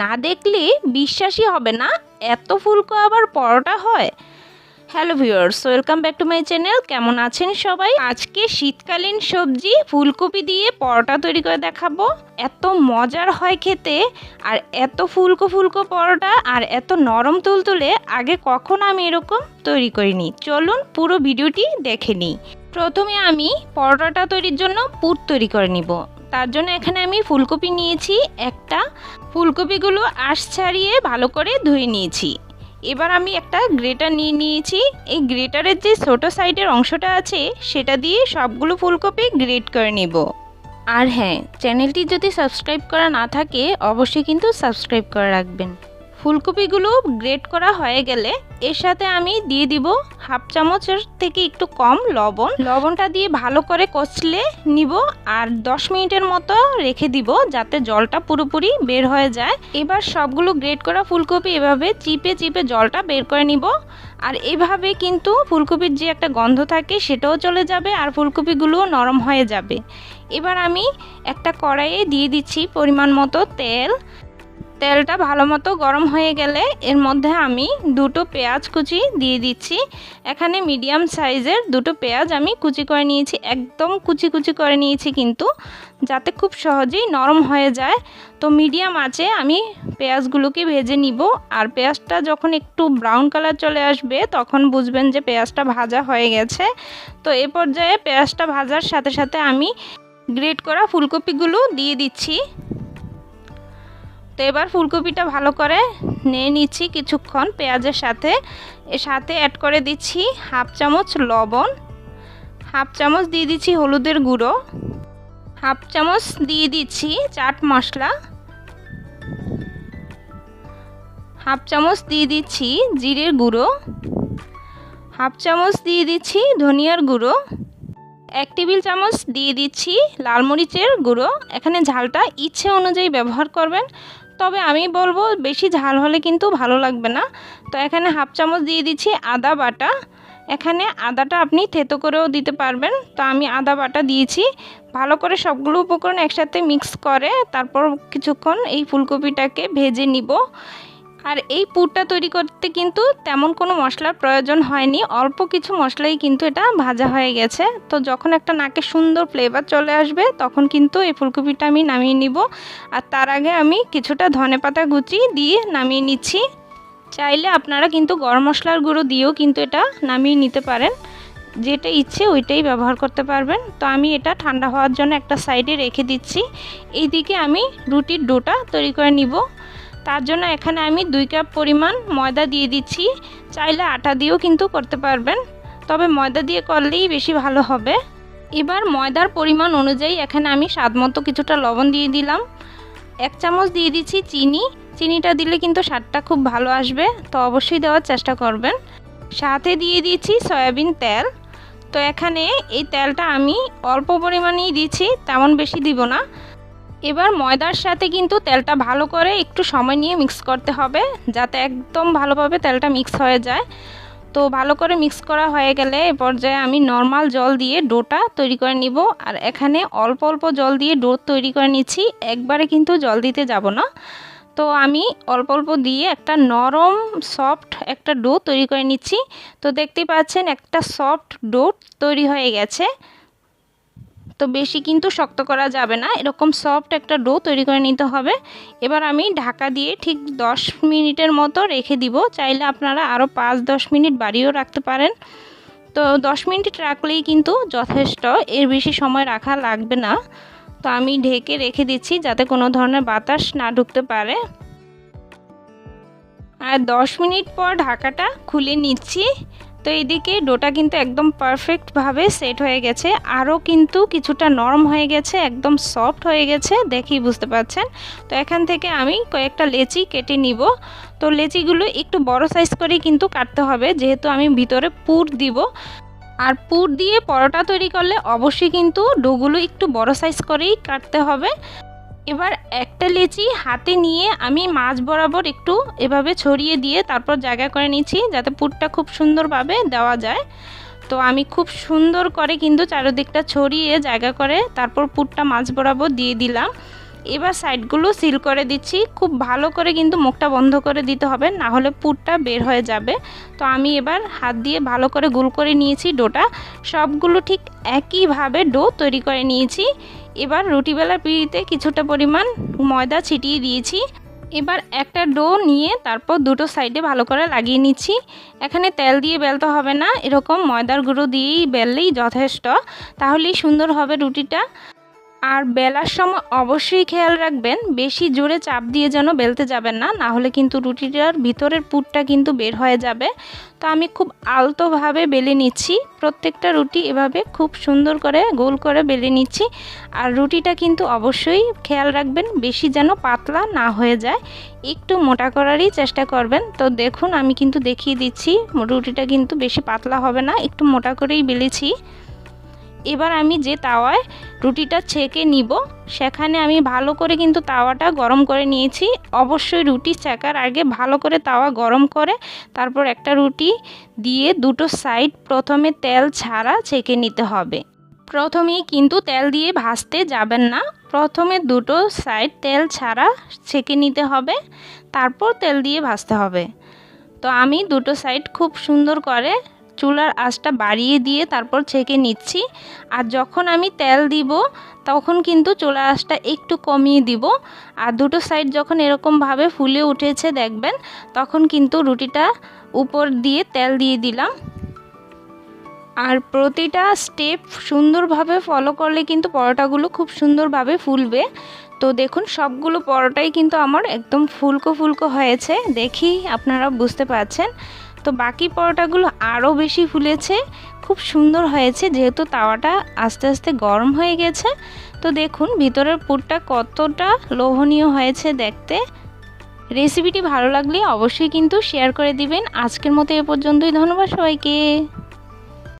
না দেখলে বিশ্বাসই হবে না, এত ফুলকো আবার পরোটা হয়। Hello viewers welcome back to my channel কেমন আছেন সবাই? আজকে শীতকালীন সবজি ফুলকপি দিয়ে পরোটা তৈরি করে দেখাবো। এত মজার হয় খেতে, আর এত ফুলকো ফুলকো পরোটা, আর এত নরম তুলতুলে, আগে কখনো আমি এরকম তৈরি করিনি? চলুন পুরো ভিডিওটি দেখে নিই। প্রথমে আমি পরোটাটা তৈরির জন্য পুর তৈরি করে নিব। তার জন্য এখানে আমি ফুলকপি নিয়েছি একটা ফুলকপিগুলো আঁশ ছাড়িয়ে ভালো করে ধুয়ে নিয়েছি। এবার আমি একটা গ্রেটার নিয়ে নিয়েছি। এই গ্রেটারের যে ছোট সাইডের অংশটা আছে, সেটা দিয়ে সবগুলো ফুলকপি গ্রেট করে নেব। আর হ্যাঁ চ্যানেলটি যদি সাবস্ক্রাইব করা না থাকে, অবশ্যই কিন্তু সাবস্ক্রাইব করে রাখবেন। ফুলকপিগুলো গ্রেট করা হয়ে গেলে এর সাথে আমি দিয়ে দিব হাফ চামচের থেকে একটু কম লবণ। লবণটা দিয়ে ভালো করে কষলে নিব আর দশ মিনিটের মতো রেখে দিব যাতে জলটা পুরোপুরি বের হয়ে যায়। এবার সবগুলো গ্রেট করা ফুলকপি এভাবে চিপে চিপে জলটা বের করে নিব। আর এভাবে কিন্তু ফুলকপির যে একটা গন্ধ থাকে সেটাও চলে যাবে আর ফুলকপিগুলো নরম হয়ে যাবে। এবার আমি একটা কড়াইয়ে দিয়ে দিচ্ছি পরিমাণ মতো তেল। তেলটা ভালো মতো গরম হয়ে গেলে এর মধ্যে আমি দুটো পেঁয়াজ কুচি দিয়ে দিচ্ছি। এখানে মিডিয়াম সাইজের দুটো পেঁয়াজ আমি কুচি করে নিয়েছি। একদম কুচি কুচি করে নিয়েছি কিন্তু, যাতে খুব সহজেই নরম হয়ে যায়। তো মিডিয়াম আছে আমি পেঁয়াজগুলোকে ভেজে নিব। আর পেঁয়াজটা যখন একটু ব্রাউন কালার চলে আসবে, তখন বুঝবেন যে পেঁয়াজটা ভাজা হয়ে গেছে। তো এ পর্যায়ে পেঁয়াজটা ভাজার সাথে সাথে আমি গ্রেট করা ফুলকপিগুলো দিয়ে দিচ্ছি। তো এবার ফুলকপিটা ভালো করে নিয়ে নিচ্ছি কিছুক্ষণ পেঁয়াজের সাথে। সাথে অ্যাড করে দিচ্ছি হাফ চামচ লবণ, হাফ চামচ দিয়ে দিচ্ছি হলুদের গুঁড়ো, হাফ চামচ দিয়ে দিচ্ছি চাট মশলা, হাফ চামচ দিয়ে দিচ্ছি জিরের গুঁড়ো, হাফ চামচ দিয়ে দিচ্ছি ধনিয়ার গুঁড়ো, এক টেবিল চামচ দিয়ে দিচ্ছি লাল মরিচের গুঁড়ো। এখানে ঝালটা ইচ্ছে অনুযায়ী ব্যবহার করবেন। তবে আমি বলব বেশি ঝাল হলে কিন্তু ভালো লাগবে না। তো এখানে হাফ চামচ দিয়ে দিচ্ছি আদা বাটা। এখানে আদাটা আপনি থেতো করেও দিতে পারবেন। তো আমি আদা বাটা দিয়েছি। ভালো করে সবগুলো উপকরণ একসাথে মিক্স করে তারপর কিছুক্ষণ এই ফুলকপিটাকে ভেজে নিব। আর এই পুরটা তৈরি করতে কিন্তু তেমন কোনো মশলার প্রয়োজন হয়নি। অল্প কিছু মশলাই কিন্তু এটা ভাজা হয়ে গেছে। তো যখন একটা নাকে সুন্দর ফ্লেভার চলে আসবে, তখন কিন্তু এই ফুলকপিটা আমি নামিয়ে নিব। আর তার আগে আমি কিছুটা ধনে পাতা কুচি দিয়ে নামিয়ে নিচ্ছি। চাইলে আপনারা কিন্তু গরম মশলার গুঁড়ো দিয়েও কিন্তু এটা নামিয়ে নিতে পারেন। যেটা ইচ্ছে ওইটাই ব্যবহার করতে পারবেন। তো আমি এটা ঠান্ডা হওয়ার জন্য একটা সাইডে রেখে দিচ্ছি। এইদিকে আমি রুটির ডোটা তৈরি করে নিব। তার জন্য এখানে আমি দুই কাপ পরিমাণ ময়দা দিয়ে দিচ্ছি। চাইলে আটা দিয়েও কিন্তু করতে পারবেন। তবে ময়দা দিয়ে করলেই বেশি ভালো হবে। এবার ময়দার পরিমাণ অনুযায়ী এখানে আমি স্বাদ মতো কিছুটা লবণ দিয়ে দিলাম। এক চামচ দিয়ে দিচ্ছি চিনি। চিনিটা দিলে কিন্তু স্বাদটা খুব ভালো আসবে। তো অবশ্যই দেওয়ার চেষ্টা করবেন। সাথে দিয়ে দিচ্ছি সয়াবিন তেল। তো এখানে এই তেলটা আমি অল্প পরিমাণেই দিচ্ছি, তেমন বেশি দিব না। এবার ময়দার সাথে কিন্তু তেলটা ভালো করে একটু সময় নিয়ে মিক্স করতে হবে, যাতে একদম ভালোভাবে তেলটা মিক্স হয়ে যায়। তো ভালো করে মিক্স করা হয়ে গেলে এ পর্যায়ে আমি নর্মাল জল দিয়ে ডোটা তৈরি করে নিব। আর এখানে অল্প অল্প জল দিয়ে ডো তৈরি করে নিচ্ছি, একবারে কিন্তু জল দিতে যাব না। তো আমি অল্প অল্প দিয়ে একটা নরম সফট একটা ডো তৈরি করে নিচ্ছি। তো দেখতেই পাচ্ছেন একটা সফট ডো তৈরি হয়ে গেছে। তো বেশি কিন্তু শক্ত করা যাবে না। এরকম সফট একটা ডো তৈরি করে নিতে হবে। এবার আমি ঢাকা দিয়ে ঠিক 10 মিনিটের মতো রেখে দিব। চাইলে আপনারা আরও পাঁচ দশ মিনিট বাড়িয়েও রাখতে পারেন। তো 10 মিনিট রাখলেই কিন্তু যথেষ্ট। এর বেশি সময় রাখা লাগবে না। তো আমি ঢেকে রেখে দিচ্ছি যাতে কোনো ধরনের বাতাস না ঢুকতে পারে। আর 10 মিনিট পর ঢাকাটা খুলে নিচ্ছি। তো এদিকে ডোটা কিন্তু একদম পারফেক্টভাবে সেট হয়ে গেছে। আরও কিন্তু কিছুটা নরম হয়ে গেছে, একদম সফট হয়ে গেছে, দেখেই বুঝতে পারছেন। তো এখান থেকে আমি কয়েকটা লেচি কেটে নিব। তো লেচিগুলো একটু বড় সাইজ করে কিন্তু কাটতে হবে, যেহেতু আমি ভিতরে পুর দিব। আর পুর দিয়ে পরোটা তৈরি করলে অবশ্যই কিন্তু ডোগুলো একটু বড় সাইজ করেই কাটতে হবে। এবার একটা লেচি হাতে নিয়ে আমি মাছ বরাবর একটু এভাবে ছড়িয়ে দিয়ে তারপর জায়গা করে নিচ্ছি যাতে পুরটা খুব সুন্দরভাবে দেওয়া যায়। তো আমি খুব সুন্দর করে কিন্তু চারিদিকটা ছড়িয়ে জায়গা করে তারপর পুরটা মাছ বরাবর দিয়ে দিলাম। এবার সাইডগুলো সিল করে দিচ্ছি। খুব ভালো করে কিন্তু মুখটা বন্ধ করে দিতে হবে, না হলে পুরটা বের হয়ে যাবে। তো আমি এবার হাত দিয়ে ভালো করে গুল করে নিয়েছি ডোটা। সবগুলো ঠিক একইভাবে ডো তৈরি করে নিয়েছি। এবার রুটি বেলার পিড়িতে কিছুটা পরিমাণ ময়দা ছিটিয়ে দিয়েছি। এবার একটা ডো নিয়ে তারপর দুটো সাইডে ভালো করে লাগিয়ে নিচ্ছি। এখানে তেল দিয়ে বেলতে হবে না, এরকম ময়দার গুঁড়ো দিয়েই বেললেই যথেষ্ট। তাহলেই সুন্দর হবে রুটিটা। আর বেলার সময় অবশ্যই খেয়াল রাখবেন, বেশি জোরে চাপ দিয়ে যেন বেলতে যাবেন না না হলে কিন্তু রুটিটার ভিতরের পুরটা কিন্তু বের হয়ে যাবে। তো আমি খুব আলতোভাবে বেলে নিচ্ছি, প্রত্যেকটা রুটি এভাবে খুব সুন্দর করে গোল করে বেলে নিচ্ছি। আর রুটিটা কিন্তু অবশ্যই খেয়াল রাখবেন, বেশি যেন পাতলা না হয়ে যায়, একটু মোটা করারই চেষ্টা করবেন। তো দেখুন, আমি কিন্তু দেখিয়ে দিচ্ছি, রুটিটা কিন্তু বেশি পাতলা হবে না, একটু মোটা করেই বেলেছি। এবার আমি যে তাওয়ায় রুটিটা ছেঁকে নিব, সেখানে আমি ভালো করে কিন্তু তাওয়াটা গরম করে নিয়েছি। অবশ্যই রুটি ছেঁকার আগে ভালো করে তাওয়া গরম করে, তারপর একটা রুটি দিয়ে দুটো সাইড প্রথমে তেল ছাড়া ছেঁকে নিতে হবে। প্রথমেই কিন্তু তেল দিয়ে ভাজতে যাবেন না, প্রথমে দুটো সাইড তেল ছাড়া ছেঁকে নিতে হবে, তারপর তেল দিয়ে ভাজতে হবে। তো আমি দুটো সাইড খুব সুন্দর করে চুলার আঁচটা বাড়িয়ে দিয়ে তারপর ছেঁকে নিচ্ছি। আর যখন আমি তেল দিব, তখন কিন্তু চুলার আঁচটা একটু কমিয়ে দিব। আর দুটো সাইড যখন এরকমভাবে ফুলে উঠেছে দেখবেন, তখন কিন্তু রুটিটা উপর দিয়ে তেল দিয়ে দিলাম। আর প্রতিটা স্টেপ সুন্দরভাবে ফলো করলে কিন্তু পরোটাগুলো খুব সুন্দরভাবে ফুলবে। তো দেখুন, সবগুলো পরোটাই কিন্তু আমার একদম ফুলকো ফুলকো হয়েছে। দেখি আপনারা বুঝতে পারছেন। তো বাকি পরোটাগুলো আরও বেশি ফুলেছে। খুব সুন্দর হয়েছে, যেহেতু তাওয়াটা আস্তে আস্তে গরম হয়ে গেছে। তো দেখুন, ভিতরের পুরটা কতটা লোভনীয় হয়েছে দেখতে। রেসিপিটি ভালো লাগলে অবশ্যই কিন্তু শেয়ার করে দিবেন। আজকের মতো এ পর্যন্তই, ধন্যবাদ সবাইকে।